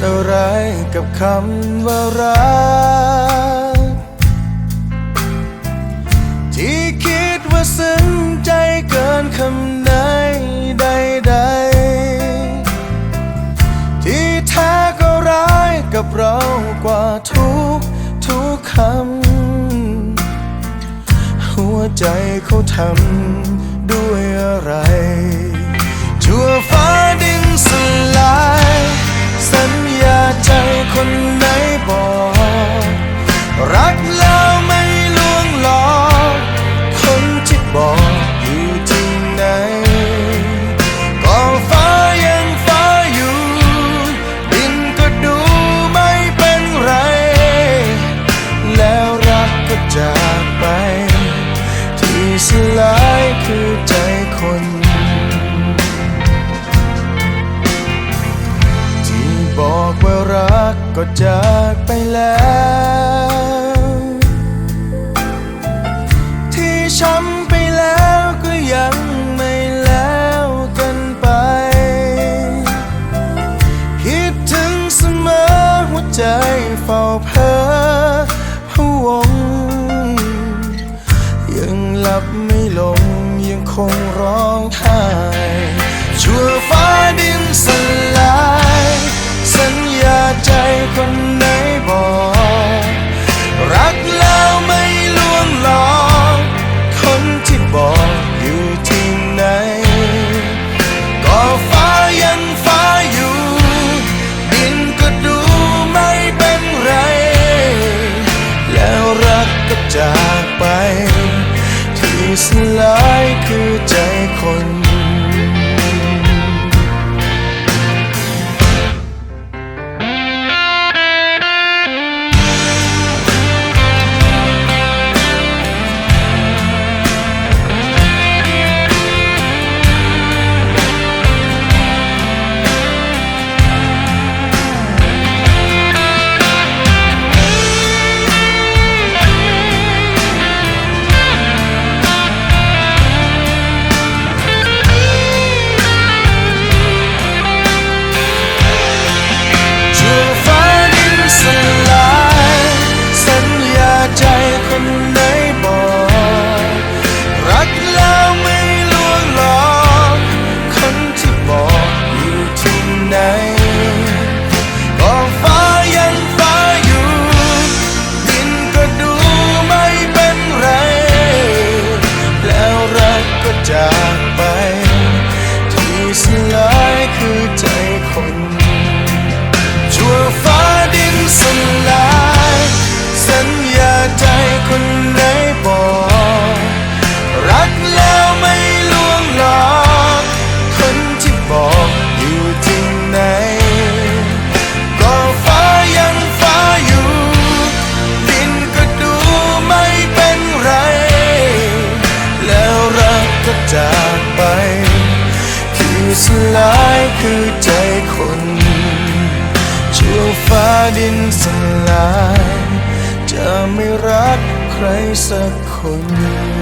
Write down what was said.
อะไรกับคำว่ารัก ที่คิดว่าซึ้งใจเกินคำไหนใดๆ ที่แท้ก็ร้ายกับเรากว่าทุกทุกคำ หัวใจเขาทำด้วยอะไร บอกว่ารักก็จากไปแล้ว ที่ช้ำไปแล้วก็ยังไม่แล้วกันไป คิดถึงเสมอหัวใจเฝ้าเพ้อพวง ยังหลับไม่ลงยังคงร้องไห้ชั่ว รั ไปที่สลายคือใจคนชั่วฟ้าดินสลาย จะไม่รักใครสักคน